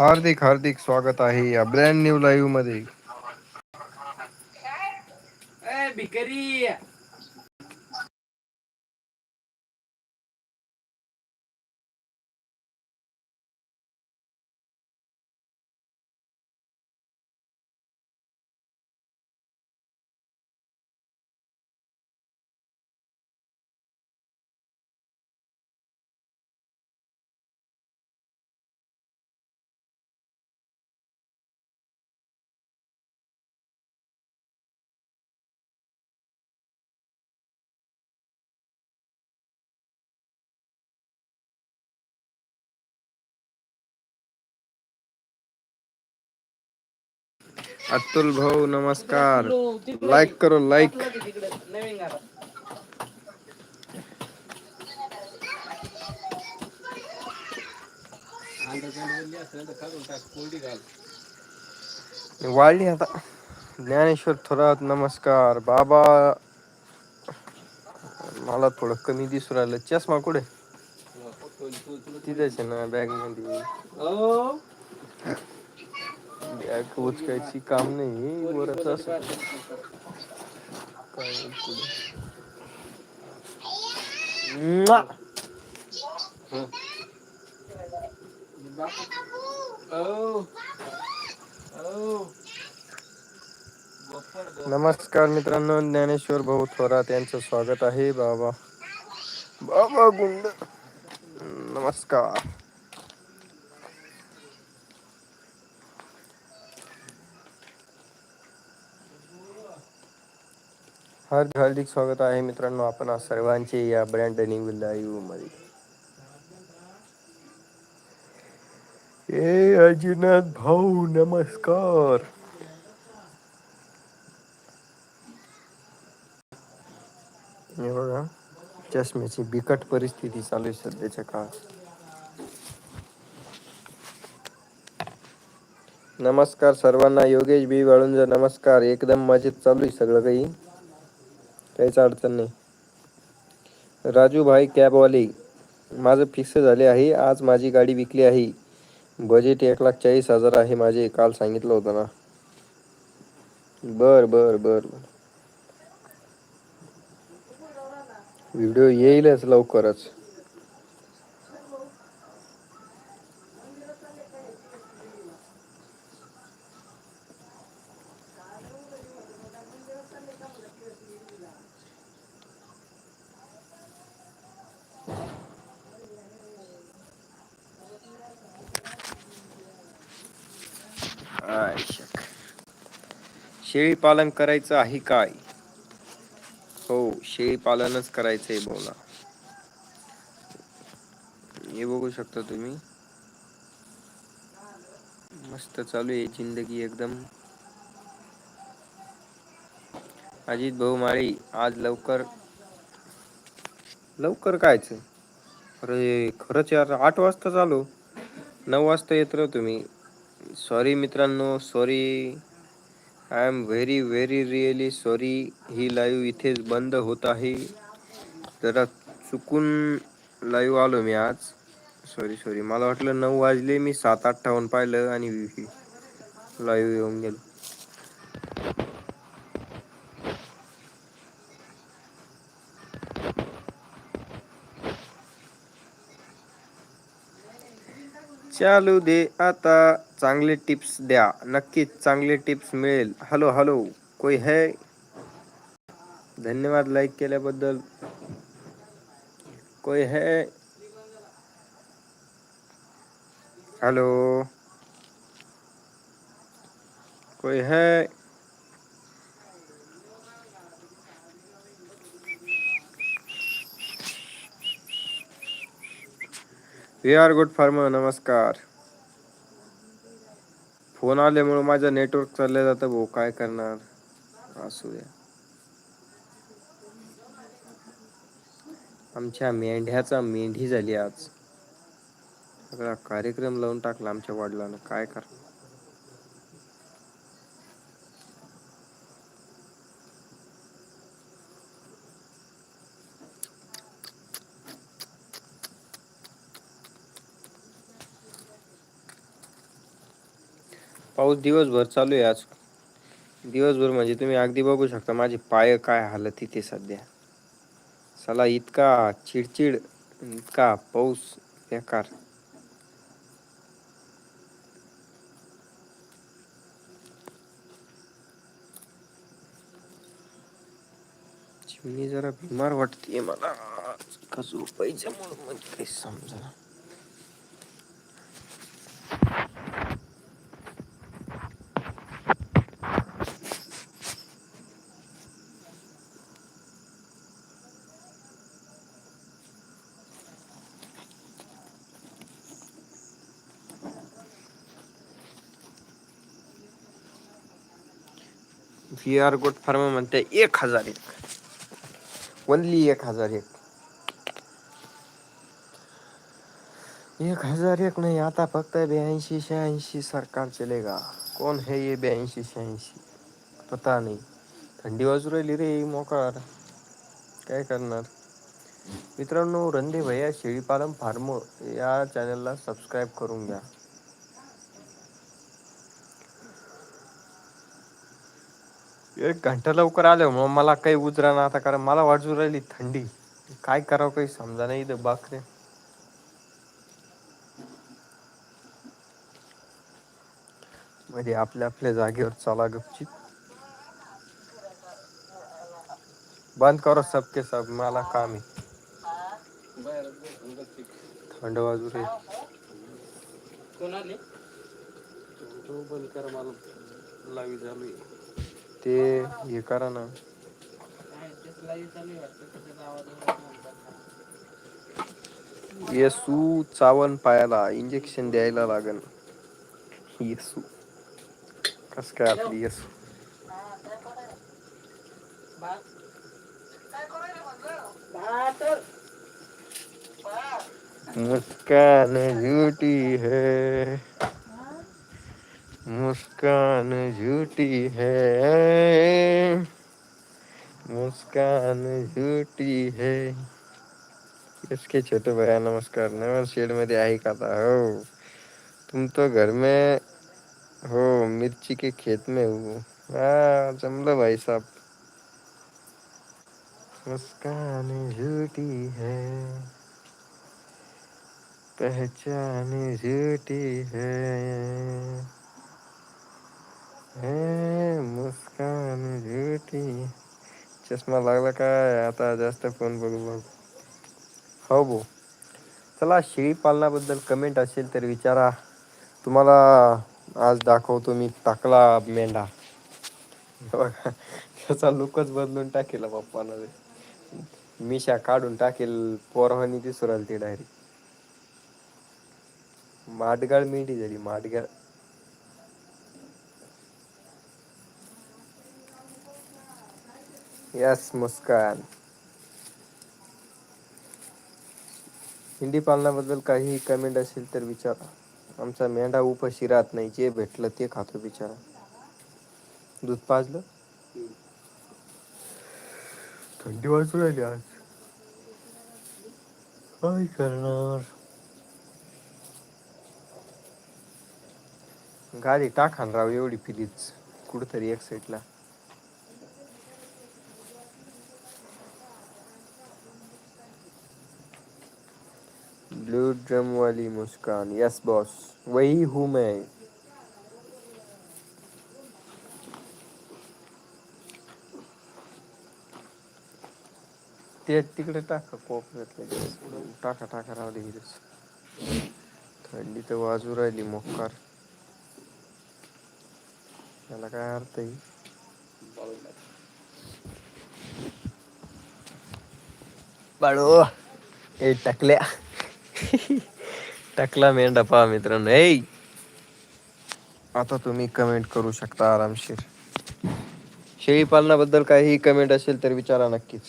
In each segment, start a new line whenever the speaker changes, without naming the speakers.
हार्दिक हार्दिक स्वागत आहे या ब्रँड न्यू लाईव्हमध्ये. भिकारी! अतुल भाऊ नमस्कार. लाईक करो लाईक वाढली आता. ज्ञानेश्वर थोरात नमस्कार. बाबा मला थोडं कमी दिसू राहिलं. चष्मा कुठे? तिथेच आहे ना बॅगमध्ये. उचकायची काम नाही वरच असं काय पुढे म्वा! नमस्कार मित्रांनो ज्ञानेश्वर भाऊ थोरात यांचं स्वागत आहे बाबा। बाबा गुंड। नमस्कार। हार्दिक हार्दिक स्वागत आहे मित्रांनो. आपण आज सर्वांचे या ब्रँड न्यू लाईव्हमध्ये. ए अजिनाथ भाऊ नमस्कार. हे बघा चष्म्याची बिकट परिस्थिती चालू आहे सध्याच्या काळात. नमस्कार सर्वांना. योगेश बी वाळुंज नमस्कार. एकदम मजेत चालू आहे सगळं काही. काहीच अडचण नाही. राजू भाई कॅबवाले माझं फिक्स झाले आहे आज माझी गाडी विकली आहे. बजेट एक लाख चाळीस हजार आहे माझे काल सांगितलं होतं ना. बर बर बर. व्हिडिओ येईलच लवकरच. शेळी पालन करायचं आहे काय? हो शेळी पालनच करायचंय बोला. हे बघू शकता तुम्ही. मस्त चालू आहे जिंदगी एकदम. अजित भाऊ माळी आज लवकर. लवकर कायच? अरे खरंच यार आठ वाजता चालू. नऊ वाजता येत राह तुम्ही. सॉरी मित्रांनो sorry I'm very very really sorry he live इथेच बंद होत आहे. जरा चुकून लाईव्ह आलो मी आज. सॉरी सॉरी मला वाटलं नऊ वाजले मी सात अठ्ठावन्न पाहिलं आणि लाईव्ह येऊन गेलो. चालू दे आता. चांगले टिप्स द्या. नक्कीच चांगले टिप्स मिळेल. हॅलो हॅलो कोई है? धन्यवाद लाईक केल्याबद्दल. कोई है? हेलो कोई है? वी आर गुड फार्मर नमस्कार. फोन आल्यामुळे माझं नेटवर्क चाललं जातं भाऊ काय करणार? असू द्या. आमच्या मेंढ्याचा मेंढी झाली आज. सगळा कार्यक्रम लावून टाकला आमच्या वडिलांना. काय करणार? पाऊस दिवसभर चालू आहे आज. दिवसभर म्हणजे तुम्ही अगदी बघू शकता माझे पाय काय हालत तिथे सध्या. चला इतका चिडचिड इतका पाऊस बेकार. चिमणी जरा बिमार वाटते मला. का पाहिजे म्हणून मध्ये काही समजना व्ही आर गुड फार्म म्हणते एक हजार एक. ओनली एक हजार एक. एक हजार एक नाही आता फक्त ब्याऐंशी शहाऐंशी सरकार चलेगा कोण हे ये ब्याऐंशी शहाऐंशी? पता नाही. थंडी वाजू राहिली रे मोकार. काय करणार? मित्रांनो रंदे भैया शेळीपालन फार्म या चॅनलला सबस्क्राईब करून घ्या. एक घंटा लवकर आलो मग मला काही उजरा ना आता कारण मला वाजू राहिली थंडी. काय करावं काही समजा नाही इथं बाकरे म्हणजे आपल्या आपल्या जागेवर चाला गपची बंद करो सबके सब मला काम आहे. थंड वाजू रे तो बंद कर मला लावी चालू आहे. ते हे करा ना. येसू चावण पायाला इंजेक्शन द्यायला लागन. येसू. कस काय आपली येसू? मुस्कान झूठी है. मुस्कान झूठी है। मुस्कान झूठी है। इसके छोटे भैया नमस्कार नमस्कार शेड मध्ये आहे का आता हो। तुम तो घर में हो, मिर्ची के खेत में हो। हाँ भाई साहब। मुस्कान झूठी है। पहचान झूठी है। हे मुस्कान ब्युटी चष्मा लागला काय? आता जास्त फोन बघू बघ. हो भो चला शेळी पालनाबद्दल कमेंट असेल तर विचारा. तुम्हाला आज दाखवतो मी टाकला मेंढा. बघा त्याचा लुकच बदलून टाकेल पप्पानं मिशा काढून टाकेल पोरवानी दिसू राहिली ती डायरेक्ट माडगाळ मेंढी झाली माडगाळ यस मुस्कान हिंदी पालनाबद्दल काही कमेंट असेल तर विचारा. आमचा मेंढा उपाशी राहत नाही. जे भेटलं ते खातो बिचारा. दूध पाजलं? थंडी वाजू राहिली आज. काय करणार? गाडी टाकान राव एवढी फिलीच. कुठतरी एक साईडला ब्लू ड्रम वाली मुस्कान यस बॉस वही हूँ मैं ते तिकडे टाका कोपऱ्यातले. टाका टाका राहू दे थंडी तर वाजू राहिली मोकार त्याला काय अर्थ आहे? बाळू. ए टाकल्या. टाकला मेंढा पहा मित्रांनो. ए आता तुम्ही कमेंट करू शकता आरामशीर. शेळी पालनाबद्दल काही कमेंट असेल तर विचारा नक्कीच.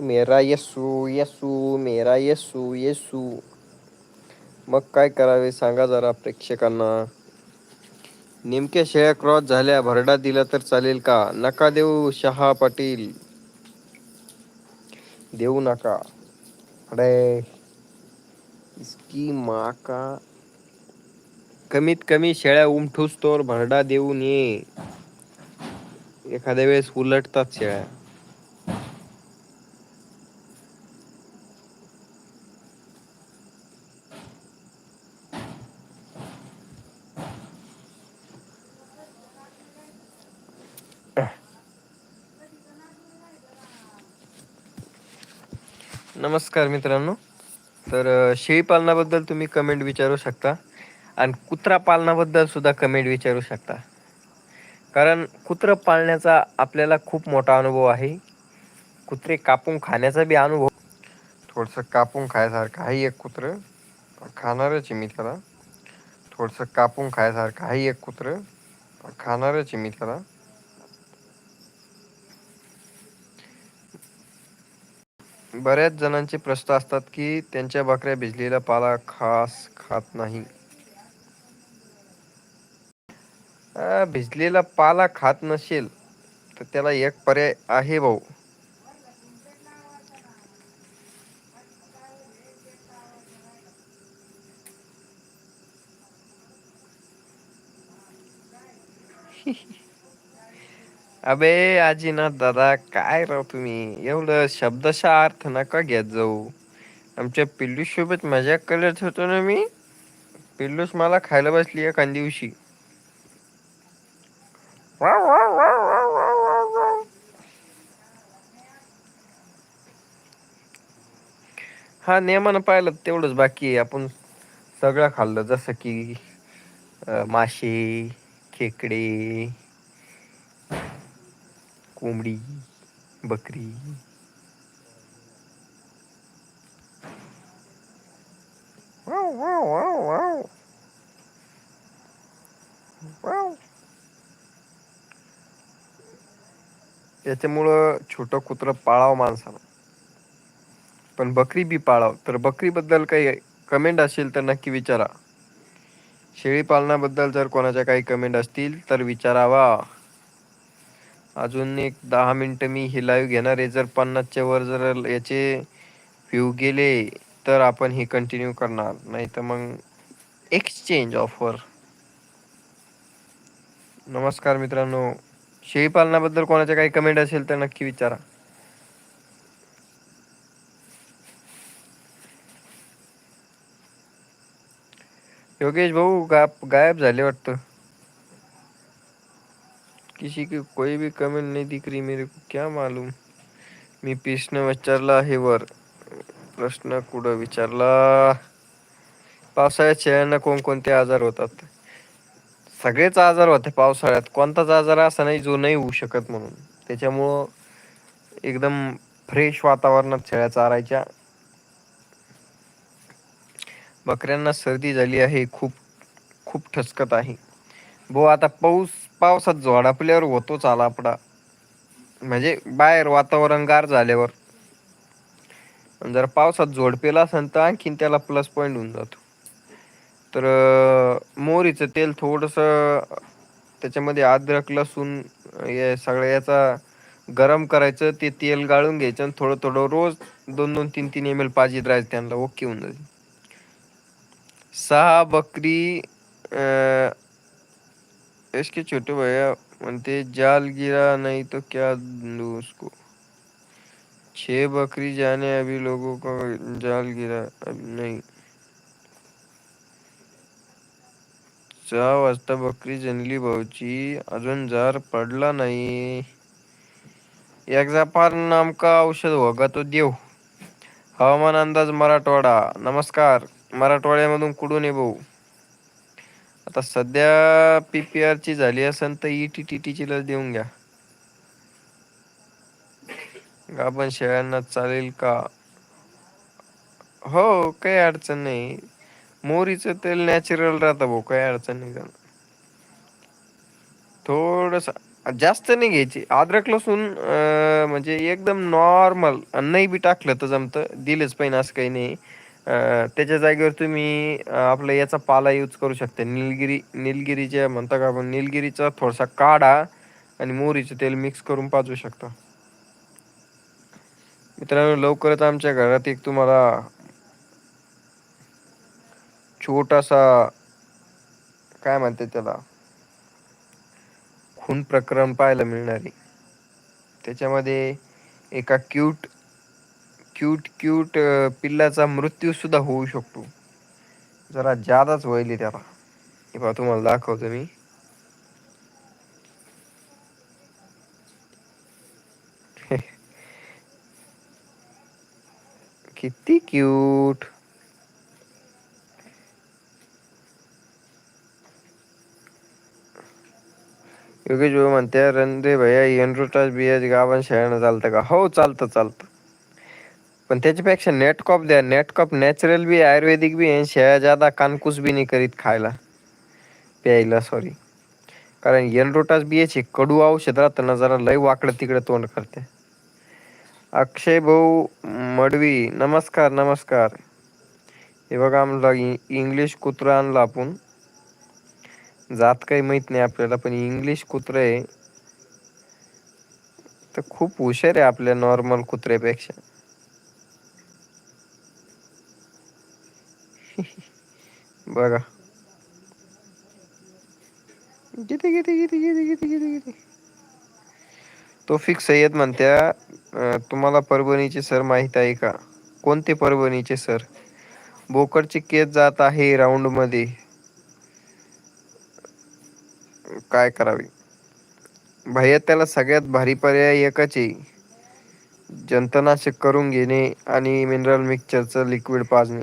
मेरा येसू येसू मेरा येसू येसू. मग काय करावे सांगा जरा प्रेक्षकांना. नेमक्या शेळ्या क्रॉस झाल्या भरडा दिला तर चालेल का? नका देऊ शहा पाटील. देऊ नका. अरे इसकी माँ का कमीत कमी शेळ्या उमठूस तोर भरडा देऊन ये. एखाद्या वेळेस उलटतात शेळ्या. नमस्कार मित्रांनो तर शेळीपालनाबद्दल तुम्ही कमेंट विचारू शकता. आणि कुत्रा पालनाबद्दल सुद्धा कमेंट विचारू शकता. कारण कुत्रं पाळण्याचा आपल्याला खूप मोठा अनुभव आहे. कुत्रे कापून खाण्याचा बी अनुभव थोडंसं कापून खायसारखं आहे एक कुत्रं खाणारच आहे मी त्याला. थोडंसं कापून खायसारखं आहे एक कुत्रं खाणारच आहे मी त्याला. बऱ्याच जणांचे प्रश्न असतात की त्यांच्या बकऱ्या भिजलेला पाला खास खात नाही. भिजलेला पाला खात नसेल तर त्याला एक पर्याय आहे भाऊ. अबे आजीनाथ दादा काय राव तुम्ही एवढं शब्दशा अर्थ नका घेत जाऊ. आमच्या पिल्लू सोबत मजाक करत होतो ना मी. पिल्लूस मला खायला बसली एकान दिवशी. हा नेमानं पाहिलं तेवढंच बाकी आहे आपण सगळं खाल्लं जसं की मासे माशे, खेकडे कोंबडी, बकरी. याच्यामुळं छोटं कुत्रं पाळाव माणसाला पण बकरी बी पाळाव. तर बकरी बद्दल काही कमेंट असेल तर नक्की विचारा. शेळी पालनाबद्दल जर कोणाच्या काही कमेंट असतील तर विचारावा. अजून एक दहा मिनटं मी ही लाईव्ह घेणार आहे जर पन्नासच्या वर जर याचे व्ह्यू गेले तर आपण हे कंटिन्यू करणार नाही तर मग एक्सचेंज ऑफर. नमस्कार मित्रांनो शेळीपालनाबद्दल कोणाच्या काही कमेंट असेल तर नक्की विचारा. योगेश भाऊ गायब झाले वाटतं. किसी की कोई भी कमेंट नहीं दिख रही मेरे को क्या मालूम. मी पिसन विचारला आहे वर प्रश्न कुठं विचारला पावसाळ्यात शेळ्यांना कोणकोणते आजार होतात? सगळेच आजार होते पावसाळ्यात कोणताच आजार असा नाही जो नाही होऊ शकत म्हणून त्याच्यामुळं एकदम फ्रेश वातावरणात शेळ्या चारायच्या. बकऱ्यांना सर्दी झाली आहे खूप खूप ठसकत आहे. भो आता पाऊस पावसात झोडापल्यावर होतोच आला म्हणजे बाहेर वातावरण गार झाल्यावर. जर पावसात झोडपेला असेल तर आणखीन त्याला प्लस पॉईंट होऊन जातो. तर मोहरीचं तेल थोडस त्याच्यामध्ये अद्रक लसूण या सगळ्या याचा गरम करायचं ते तेल गाळून घ्यायचं आणि थोडं थोडं रोज दोन दोन तीन तीन एम एल पाजीत राहायचं त्यांना ओके होऊन जाईल. सहा बकरी अ इसके छोटे भैया म्हणते जाल गिरा नाही तो क्या दू उसको. छे बकरी जाने अभी लोगों का जाल गिरा अभी नहीं. सहा वाजता बकरी जनली भाऊची अजून जार पडला नाही. एकदा पार नेमका औषध होगा तो देव. हवामान अंदाज मराठवाडा नमस्कार मराठवाड्यामधून कुडून ये भाऊ. आता सध्या पी पी ची झाली असेल तर ई टी टी ची लस देऊन घ्या. गाभण शेळ्यांना चालेल का? हो काही अडचण नाही. मोरीच तेल नॅचरल राहतं भाऊ काही अडचण नाही त्याला. थोडस जास्त नाही घ्यायची अद्रक लसून म्हणजे एकदम नॉर्मल नाही बी टाकलं तर जमत दिलंच पाहिजे असं काही नाही. त्याच्या जागेवर तुम्ही आपला याचा पाला यूज करू शकता निलगिरी निलगिरीच्या म्हणता का आपण निलगिरीचा थोडासा काढा आणि मोहरीचं तेल मिक्स करून पाजू शकता. मित्रांनो लवकरच आमच्या घरात एक तुम्हाला छोटासा काय म्हणते त्याला खून प्रकरण पाहायला मिळणारे त्याच्यामध्ये एका क्यूट क्यूट क्यूट पिल्लाचा मृत्यू सुद्धा होऊ शकतो. जरा जादाच व्हायली त्याला. हे पहा तुम्हाला दाखवतो मी. किती क्यूट योगेश भाऊ म्हणते रणदे भैया एनरोटास बियाज गावन शाळेनं चालतं का? हो चालतं चालतं. पण त्याच्यापेक्षा नेटकॉप द्या. नेटकॉप नॅचरल बी आयुर्वेदिक बी आहे शेळ्या जादा कानकूस बी नाही करीत खायला. प्यायला सॉरी कारण एनरोटास बियाचे कडू औषध राहतं ना जरा लय वाकडं तिकडं तोंड करते. अक्षय भाऊ मडवी नमस्कार नमस्कार. हे बघा आम्हाला इंग्लिश कुत्रा आणला आपण. जात काही माहीत नाही आपल्याला पण इंग्लिश कुत्रं आहे. तर खूप हुशार आहे आपल्या नॉर्मल कुत्र्यापेक्षा. बघा. किती किती किती किती किती किती किती? तोफिक सय्यद म्हणत्या तुम्हाला परभणीचे सर माहीत आहे का? कोणते परभणीचे सर बोकडची केस जात आहे राऊंडमध्ये. काय करावे? भैया त्याला सगळ्यात भारी पर्याय एकच आहे. जंतनाशक करून घेणे आणि मिनरल मिक्सचरचं लिक्विड पाजणे.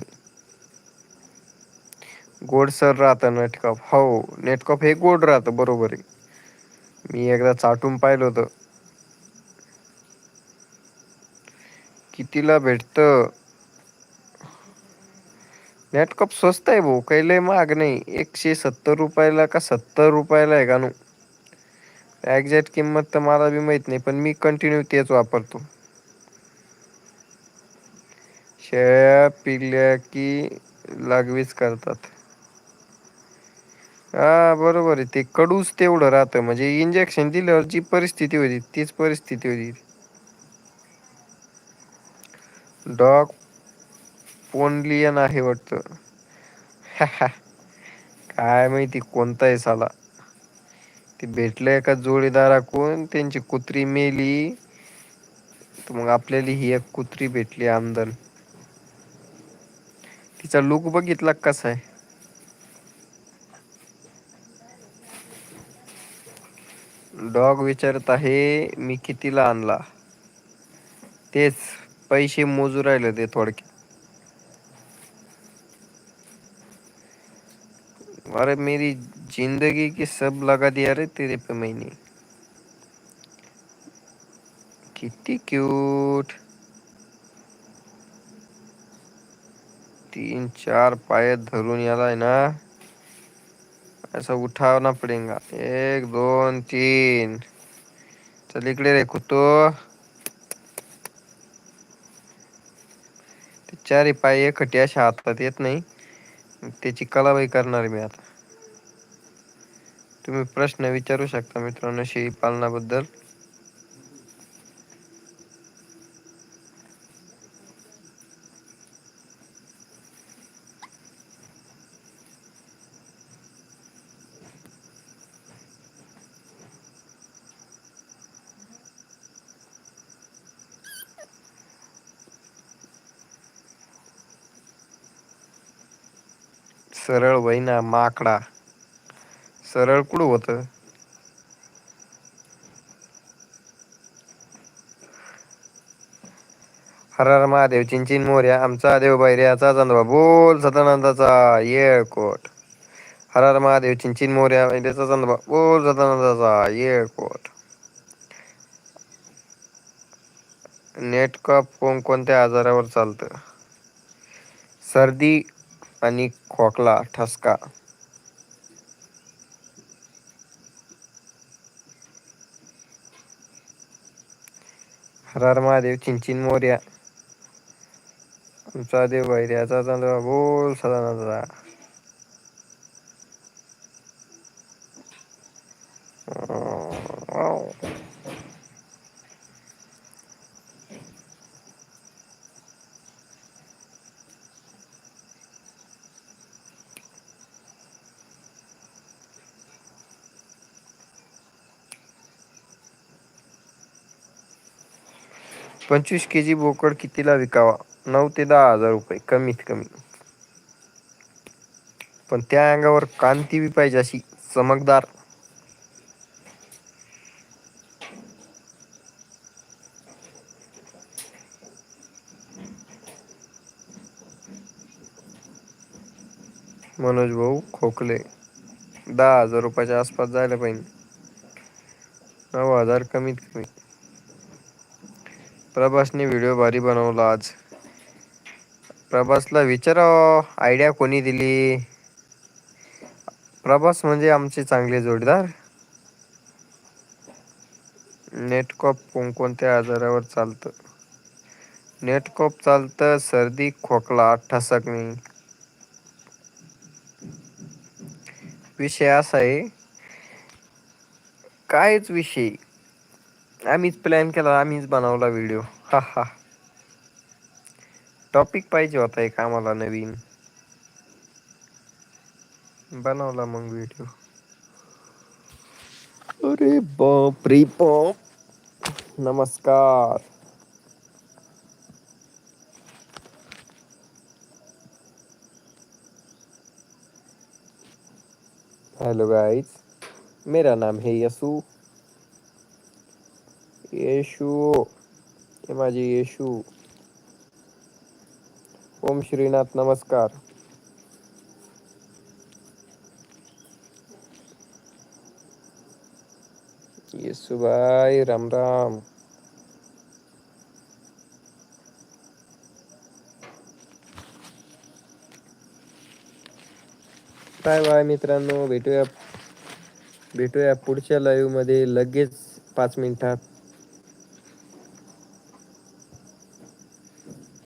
गोड सर राहतं नेटकॉप हो नेटकॉप हे गोड राहतं बरोबर आहे. मी एकदा चाटून पाहिलं होतं. कितीला भेटतं? नेटकॉप स्वस्त आहे भाऊ काही लय महाग नाही. एकशे सत्तर रुपयाला का सत्तर रुपयाला आहे का नु एक्झॅक्ट किंमत तर मला बी माहीत नाही पण मी कंटिन्यू तेच वापरतो. शेळ्या पिल्या की लागवीच करतात. हा बरोबर आहे. ते कडूच तेवढं राहतं. म्हणजे इंजेक्शन दिल्यावर जी परिस्थिती होती तीच परिस्थिती होती. डॉग पोनलियन आहे वाटतं. काय माहिती कोणता आहे साला. ते भेटलं एका जोडीदाराकून त्यांची कुत्री मेली. तर मग आपल्याला ही एक कुत्री भेटली आमदन तिचा लुक बघितला कसा आहे? डॉग विचारत आहे मी कितीला आणला? तेच पैसे मोजू राहिले ते थोडके अरे मेरी जिंदगी की सब लगा दिया रे तेरे पे मैंने. किती क्यूट तीन चार पाय धरून याला आहे ना. असं उठावना पडेगा एक दोन तीन. चल इकडे रे कुतो. चारी पाय एकटी अशा हातात येत नाही. त्याची कलाबाई करणार मी आता. तुम्ही प्रश्न विचारू शकता मित्रांनो शेळी पालनाबद्दल. सरळ वैना माकडा. सरळ कुठं होत? हर महादेव चिंचिन मोर्या आमचा देव बैर्याचा चांदोबा बोल सदानंदाचा येळकोट हर महादेव चिंचिन मोर्या बैर्याचा चांदोबा बोल सदानंदाचा येळकोट कोणकोणत्या आजारावर चालतं? सर्दी आणि खोकला ठसका. हर महादेव चिंचिन मोर्या. आमचा देव भैर्याचा चंद्रबा बोल सदानंदा पंचवीस के जी बोकड कितीला विकावा? नऊ ते दहा हजार रुपये कमीत कमी. पण त्या अंगावर कांती बी पाहिजे अशी चमकदार. मनोज भाऊ खोकले. दहा हजार रुपयाच्या आसपास जायला पाहिजे. नऊ हजार कमीत कमी. प्रभासने व्हिडिओ भारी बनवला आज. प्रभासला विचारा आयडिया कोणी दिली? प्रभास म्हणजे आमचे चांगले जोडीदार. नेटकॉप कोणकोणत्या आजारावर चालतं? नेटकॉप चालतं सर्दी खोकला ठसकणे. विषय असा आहे कायच विषय आम्हीच प्लॅन केला आम्हीच बनवला व्हिडिओ हा हा. टॉपिक पाहिजे होता एक आम्हाला नवीन. बनवला मग व्हिडिओ अरे बाप रे बाप. नमस्कार. हेलो गाइस मेरा नाम है यसू. येशू हे माझे येशू. ओम श्रीनाथ नमस्कार. येसूबाई राम राम. बाय बाय मित्रांनो. भेटूया भेटूया पुढच्या लाईव्हमध्ये. लगेच पाच मिनिटात.